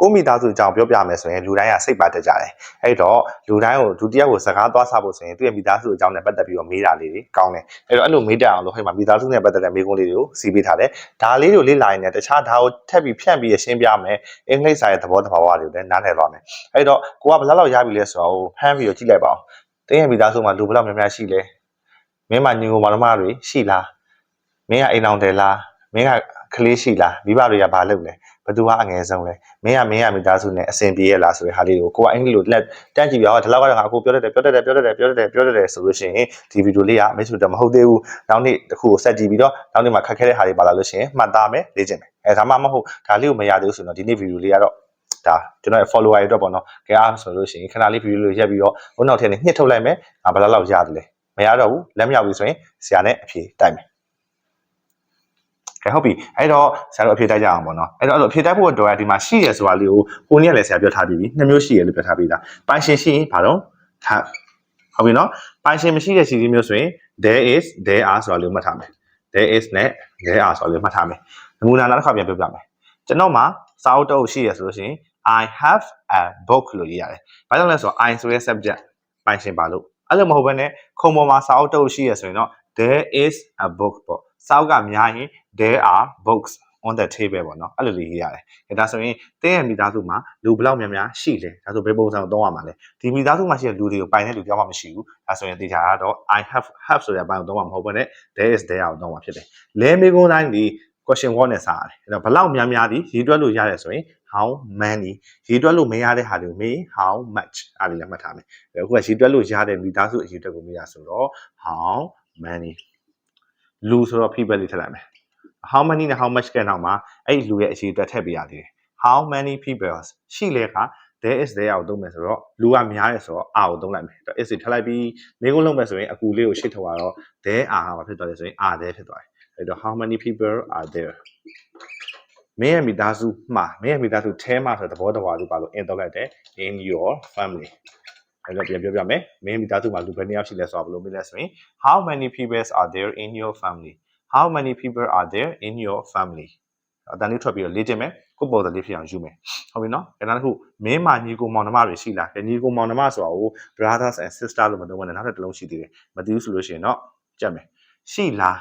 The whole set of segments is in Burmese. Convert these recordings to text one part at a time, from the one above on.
ကိုမိသားစုအကြောင်းပြောပြမယ်ဆိုရင်လူတိုင်းကစိတ်ပါတက်ကြတယ်အဲ့တော့လူတိုင်းကိုဒုတိယကိုစကားသွားစားဖို့ဆိုရင်သူ့ရဲ့မိသားစုအကြောင်းနဲ့ပတ်သက်ပြီးတော့မေးတာလေးတွေကောင်းတယ်အဲ့တော့အဲ့လိုမေးတတ်အောင်လို့ဟိုမှာမိသားစုနဲ့ပတ်သက်တဲ့မေးခွန်းလေးတွေကိုစီးပေးထားတယ်ဒါလေးတွေကိုလေ့လာရင်လည်းတခြားဒါကိုထပ်ပြီးဖြန့်ပြီးရှင်းပြမယ်အင်္ဂလိပ်စာရဲ့သဘောတဘာဝတွေကိုလည်းနားလည်သွားမယ်အဲ့တော့ကိုကဘယ်လောက်လောက်ရပြီလဲဆိုတော့ဖမ်းပြီးတော့ကြည့်လိုက်ပါဦးတင်းရဲ့မိသားစုမှာလူဘယ်လောက်များများရှိလဲမင်းမညီကိုမောင်နှမတွေရှိလားမင်းကအိမ်အောင်တယ်လား မင်းကကလေးရှိလားမိဘတွေကဘာလုပ်လဲဘသူကအငယ်ဆုံးလဲမင်းကမင်းကမိသားစုနဲ့အဆင်ပြေရလားဆိုတဲ့ဟာလေးကိုကိုကအင်္ဂလိပ်လိုလက်တန်းကြည့်ပြတော့ဒီလောက်ကတော့ငါအခုပြောတတ်တယ်ပြောတတ်တယ်ပြောတတ်တယ်ပြောတတ်တယ်ပြောတတ်တယ်ဆိုလို့ရှိရင်ဒီဗီဒီယိုလေးကမိတ်ဆွေတို့မဟုတ်သေးဘူးနောက်နေ့တစ်ခုကိုဆက်ကြည့်ပြီးတော့နောက်နေ့မှာခက်ခဲတဲ့ဟာတွေပါလာလို့ရှိရင်မှတ်သားမယ်လေ့ကျင့်မယ်အဲဒါမှမဟုတ်ဒါလေးကိုမရသေးဘူးဆိုတော့ဒီနေ့ဗီဒီယိုလေးကတော့ဒါကျွန်တော်ရဲ့ follower တွေအတွက်ပေါ့နော်ကြအားဆိုလို့ရှိရင်ခဏလေးဗီဒီယိုလေးရက်ပြီးတော့ဘုနောက်ထည့်နေညှစ်ထုတ်လိုက်မယ်ငါဘယ်လောက်လောက်ရတယ်လဲမရတော့ဘူးလက်မရောက်ဘူးဆိုရင်ဆရာနဲ့အဖြေတိုက်မယ် ကဲဟုတ်ပြီအဲ့တော့ဆရာတို့အဖြေတိုက်ကြအောင်ပေါ့နော်အဲ့တော့အဲ့လိုအဖြေတိုက်ဖို့အတွက်ဒီမှာရှိရဆိုတာလေးကိုကိုနေ့ကလည်းဆရာပြောထားပြီးပြီနှစ်မျိုးရှိရလို့ပြောထားပြီးသားပိုင်ရှင်ရှိရင်ဘာတော့ have ဟုတ်ပြီနော်ပိုင်ရှင်မရှိတဲ့စီစီမျိုးဆိုရင် there is there are ဆိုတာလေးကိုမှတ်ထားမယ် there is နဲ့ there are ဆိုတာလေးကိုမှတ်ထားမယ်နမူနာနောက်တစ်ခါပြန်ပြောပြမယ်ကျွန်တော်မှာစာအုပ်တစ်အုပ်ရှိရဆိုလို့ရှိရင် I have a book လို့ရေးရတယ်ဘာကြောင့်လဲဆိုတော့ I ဆိုတဲ့ subject ပိုင်ရှင်ပါလို့အဲ့လိုမဟုတ်ဘဲနဲ့ခုံပေါ်မှာစာအုပ်တစ်အုပ်ရှိရဆိုရင်တော့ there is a book ပေါ့စာအုပ်ကများရင် there are books on the table ပေါ့နော်အဲ့လိုလေးရေးရတယ်။ဒါဆိုရင်တင်းရဲ့မိသားစုမှာလူဘယ်လောက်များများရှိလဲ။ဒါဆိုဘယ်ပုံစံကိုသုံးရမှာလဲ။ဒီမိသားစုမှာရှိတဲ့လူတွေကိုပိုင်တဲ့လူတယောက်မှမရှိဘူး။ဒါဆိုရင်တေချာကတော့ I have have ဆိုတဲ့အပိုင်းကိုသုံးမှာမဟုတ်ဘဲနဲ့ there is there ကိုသုံးမှာဖြစ်တယ်။လဲမေးခွန်းတိုင်းဒီ question word နဲ့စရတယ်။အဲ့တော့ဘယ်လောက်များများဒီရေးတွက်လို့ရတယ်ဆိုရင် how many ရေးတွက်လို့မရတဲ့ဟာတွေကိုမေး how much အားလေးလည်းမှတ်ထားမယ်။အခုကရေးတွက်လို့ရတဲ့မိသားစုအရေးတွက်ကိုမေးရဆိုတော့ how many လူဆိုတော့ people လေးထည့်လိုက်မယ် how many နဲ့ how much ကနောက်မှာအဲ့ဒီလူရဲ့အရေးအတွက်ထည့်ပေးရသေးတယ် how many people ရှိလဲက there is there ကိုသုံးမယ်ဆိုတော့လူကများတယ်ဆိုတော့ are ကိုသုံးလိုက်မယ်အဲ့ is ထည့်လိုက်ပြီးမိကုန်းလုံးမယ်ဆိုရင်အကူလေးကိုရှစ်ထုတ်ရတော့ there are ကဖြစ်သွားတယ်ဆိုရင် are there ဖြစ်သွားတယ်အဲ့တော့ how many people are there မင်းရဲ့မိသားစုမှာမင်းရဲ့မိသားစု ထဲမှာဆိုတဲ့သဘောတဘာလေးပါလို့ in တော့လိုက်တယ် in your family အဲ့တော့ပြန်ပြောပြမယ်မင်းမိသားစုမှာလူဘယ်နှစ်ယောက်ရှိလဲဆိုတာဘယ်လိုမေးလဲဆိုရင် how many people are there in your family how many people are there in your family အတန်လေးထွက်ပြီးတော့လေ့ကျင့်မယ်ကိုယ့်ပေါ်တယ်လေးဖြစ်အောင်ယူမယ်ဟုတ်ပြီနော်အဲနောက်တစ်ခုမင်းမာညီကိုမောင်နှမတွေရှိလားညီကိုမောင်နှမဆိုတာကို brothers and sister လို့မသုံးဘဲနဲ့နောက်ထပ်တစ်လုံးရှိသေးတယ်မသိဘူးဆိုလို့ရှိရင်တော့ကြက်မယ်ရှိလား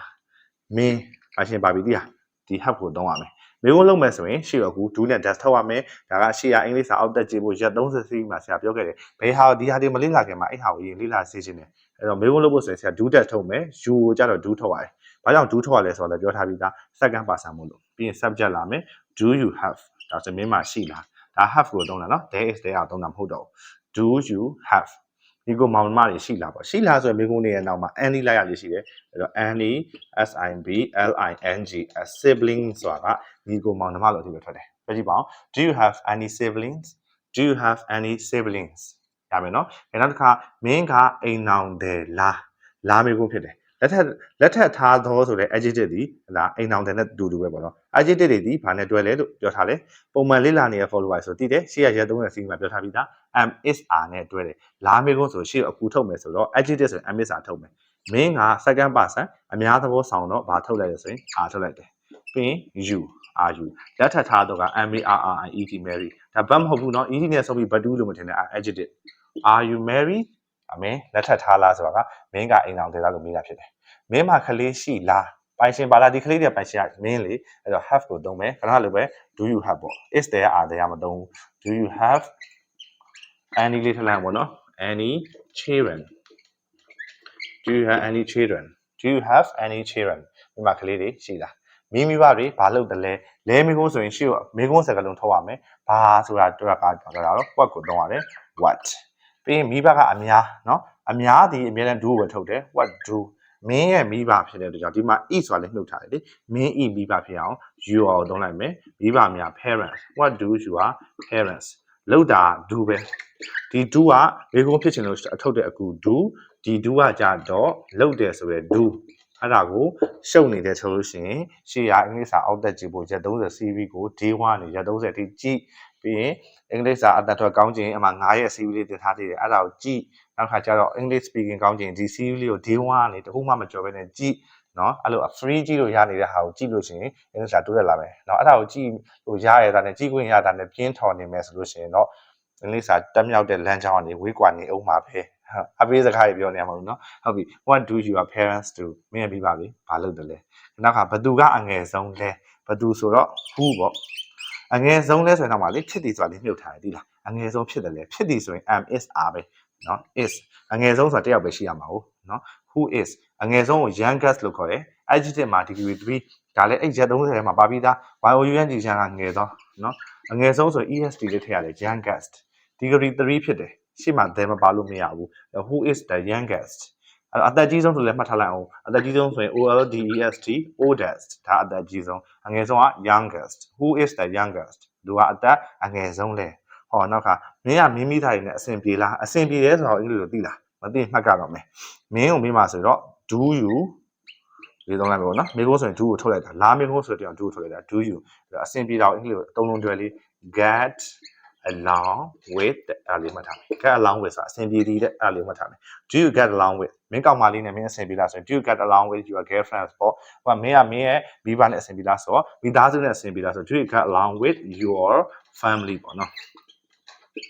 မင်းအရှင်ပါပြီတိဟာဒီ help ကိုသုံးရမယ်မေးခွန်းလုပ်မယ်ဆိုရင်ရှေ့တော့ကူ do နဲ့ dash ထုတ်ရမယ်ဒါကရှေ့ကအင်္ဂလိပ်စာအောက်တက်ကြည့်ဖို့ရက်30စီးမှာဆရာပြောခဲ့တယ်ဘယ်ဟာဒီဟာတွေမလေ့လာခင်မှာအဲ့ဟာကိုရင်လေ့လာစေချင်တယ်အဲ့တော့မေးခွန်းလုပ်ဖို့ဆိုရင်ဆရာ do dash ထုတ်မယ် you ကိုကြတော့ do ထုတ်ရတယ် ဘာကြောင့် do ထုတ်ရလဲဆိုတော့လည်းပြောထားပြီးသား second person မို့လို့ပြီးရင် subject လာမယ် do you have ဒါဆိုမင်းမရှိလားဒါ have ကိုသုံးတာနော် there is there ကိုသုံးတာမဟုတ်တော့ဘူး do you have ဒီကိုမောင်နှမတွေရှိလားပေါ့ရှိလားဆိုရင်မိကုန်းတွေရဲ့နောက်မှာ any လိုက်ရလေးရှိတယ်အဲ့တော့ any s i b l i n g a sibling ဆိုတာကဒီကိုမောင်နှမလို့အဓိပ္ပာယ်ထွက်တယ်ပြကြည့်ပါဦး do you have any siblings do you have any siblings ရမယ်နော်အဲနောက်တစ်ခါမင်းကအိမ်နောင်တယ်လားလားမိကုန်းဖြစ်တယ် လက်ထက်လက်ထက်ထားသောဆိုတဲ့ adjective ဒီဟလာအိမ်အောင်တဲ့နဲ့တူတူပဲပေါ့နော် adjective တွေဒီဘာနဲ့တွဲလဲလို့ပြောထားလဲပုံမှန်လေ့လာနေတဲ့ follower ဆိုတည်တယ်ရှေ့ရရက်30စီးမှာပြောထားပြီးသား am is are နဲ့တွဲတယ်လားမေကုန်းဆိုရှေ့အကူထုတ်မယ်ဆိုတော့ adjective ဆိုရင် am is are ထုတ်မယ်မင်းက second person အများသဘောဆောင်တော့ဘာထုတ်လိုက်လဲဆိုရင် are ထုတ်လိုက်တယ်ပြီးရင် you are you လက်ထက်ထားတော့က m a r r i e t marry ဒါဘတ်မဟုတ်ဘူးเนาะ e t နဲ့ဆိုပြီး but do လို့မထင်နဲ့ adjective are you married အမင်းလက်ထက်ထားလားဆိုတာကမင်းကအိမ်အောင်တယ်လားလို့မေးတာဖြစ်တယ်မင်းမှာကလေးရှိလားပိုင်ရှင်ပါလားဒီကလေးတွေပိုင်ရှင်ကမင်းလေအဲ့တော့ have ကိုသုံးမယ်ခဏလိုပဲ do you have ပေါ့ is there are there မသုံးဘူး do you have any လေးထလိုက်ပေါ့နော် any children do you have any children do you have any children ဒီမှာကလေးတွေရှိလားမိမိဘတွေဘာလုပ်တယ်လဲလဲမိကုန်းဆိုရင်ရှေ့ကမိကုန်းစကားလုံးထုတ်ရမယ်ဘာဆိုတာတွက်ကကတော့ what ကိုသုံးရတယ် what ပြီးရင်မိဘကအများနော်အများဒီအများနဲ့ do ကိုထုတ်တယ် what do မင်းရဲ့မိဘဖြစ်တဲ့အတွက်ကြောင့်ဒီမှာ e ဆိုတာလည်းနှုတ်ထားတယ်လေမင်း e မိဘဖြစ်အောင် you are ကိုသုံးလိုက်မယ်မိဘများ parents what do you are parents လောက်တာ do ပဲဒီ do ကမိကုန်းဖြစ်ချင်လို့အထုတ်တဲ့အကူ do ဒီ do ကကြတော့လောက်တယ်ဆိုရယ် do အဲ့ဒါကိုရှုပ်နေတဲ့ဆိုလို့ရှိရင်ရှေ့ရအင်္ဂလိပ်စာအောက်တက်ကြည့်ဖို့ရက်30 CV ကို day 1နဲ့ရက်30အထိကြည့်ပြီးရင် အင်္ဂလိပ်စာအတတ်ထွက်ကောင်းခြင်းအမှ9ရက် CV လေးတင်ထားသေးတယ်အဲ့ဒါကိုကြည့်နောက်ခါကျတော့ English speaking ကောင်းခြင်းဒီ CV လေးကို day 1ကနေတခုမှမကြော်ဘဲနဲ့ကြည့်နော်အဲ့လို free ကြည့်လို့ရနေတဲ့ဟာကိုကြည့်လို့ရှိရင်အင်္ဂလိပ်စာတိုးတက်လာမယ်နော်အဲ့ဒါကိုကြည့်လို့ရရတာနဲ့ကြည့်ခွင့်ရတာနဲ့ပြင်းထော်နေမယ်ဆိုလို့ရှိရင်တော့အင်္ဂလိပ်စာတက်မြောက်တဲ့လမ်းကြောင်းကနေဝေးကွာနေအောင်ပါပဲဟုတ်အပေးစကားတွေပြောနေရမှာလို့နော်ဟုတ်ပြီ what do your parents do မင်းပြီးပါပြီဘာလုပ်တယ်လဲနောက်ကဘသူကအငယ်ဆုံးလဲဘသူဆိုတော့ who ပေါ့ အငယ်ဆုံးလဲဆိုရင်တော့မှလေဖြစ်တည်ဆိုတာလေးမြုပ်ထားတယ်ဒီလားအငယ်ဆုံးဖြစ်တယ်လေဖြစ်တည်ဆိုရင် am is are ပဲနော် is အငယ်ဆုံးဆိုတာတစ်ယောက်ပဲရှိရမှာဟုတ်နော် who is အငယ်ဆုံးကို youngest လို့ခေါ်တယ် adjective မှာ degree 3ဒါလည်းအဲ့ရက်30ထဲမှာပါပြီးသား y o u n g ချမ်းကငယ်သောနော်အငယ်ဆုံးဆို est လေးထည့်ရတယ် youngest degree 3ဖြစ်တယ်ရှေ့မှာ there မပါလို့မရဘူး who is the youngest အဲ့တော့အသက်ကြီးဆုံးဆိုလည်းမှတ်ထားလိုက်အောင်အသက်ကြီးဆုံးဆိုရင် oldest oldest ဒါအသက်ကြီးဆုံးအငယ်ဆုံးက youngest who is the youngest သူကအသက်အငယ်ဆုံးလဲဟောနောက်ကမင်းကမင်းမိသားတွေနဲ့အဆင်ပြေလားအဆင်ပြေတယ်ဆိုတော့အင်္ဂလိပ်လိုသိလားမသိမှတ်ကတော့မယ်မင်းကိုမိမှာဆိုတော့ do you လေးသုံးလိုက်မယ်ပေါ့နော်မိကုန်းဆိုရင် do ကိုထုတ်လိုက်တာလာမိကုန်းဆိုတော့ do ကိုထုတ်လိုက်တာ do you အဲ့တော့အဆင်ပြေတာကိုအင်္ဂလိပ်လိုအသုံးလုံးတွဲလေး get along with တဲ့အဲ့ဒါလေးမှတ်ထားမယ် get along with ဆိုတာအဆင်ပြေသည်တဲ့အဲ့ဒါလေးမှတ်ထားမယ် do you get along with မင်းကောင်မလေးနဲ့မင်းအဆင်ပြေလားဆိုရင် do you get along with your girlfriends ပေါ့ဟိုကမင်းကမင်းရဲ့မိဘနဲ့အဆင်ပြေလားဆိုတော့မိသားစုနဲ့အဆင်ပြေလားဆိုတော့ do you get along with your family ပေါ့နော်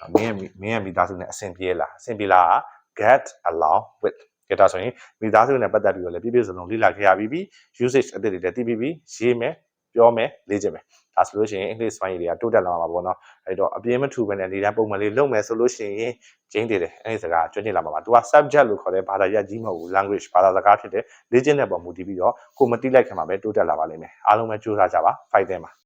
အဲ့မင်းရဲ့မင်းရဲ့မိသားစုနဲ့အဆင်ပြေလားအဆင်ပြေလား get along with ကဲဒါဆိုရင်မိသားစုနဲ့ပတ်သက်ပြီးတော့လည်းပြည့်ပြည့်စုံစုံလေ့လာခဲ့ရပြီးပြီ usage အသစ်တွေလည်းသိပြီးပြီရေးမယ် ပြောမယ်လေ့ကျင့်မယ်ဒါဆိုလို့ရှိရင် English ပိုင်းတွေကတိုးတက်လာမှာပါပေါ့နော်အဲ့တော့အပြင်းမထူပဲနဲ့နေတိုင်းပုံမှန်လေးလုပ်မယ်ဆိုလို့ရှိရင်ကျင်းတည်တယ်အဲ့ဒီစကားကျွမ်းကျင်လာမှာပါသူက subject လို့ခေါ်တဲ့ဘာသာရပ်ကြီးမဟုတ်ဘူး language ဘာသာစကားဖြစ်တဲ့လေ့ကျင့်တဲ့ပုံမူတည်ပြီးတော့ကိုမတိလိုက်ခင်မှာပဲတိုးတက်လာပါလိမ့်မယ်အားလုံးပဲကြိုးစားကြပါ fight တဲ့မှာ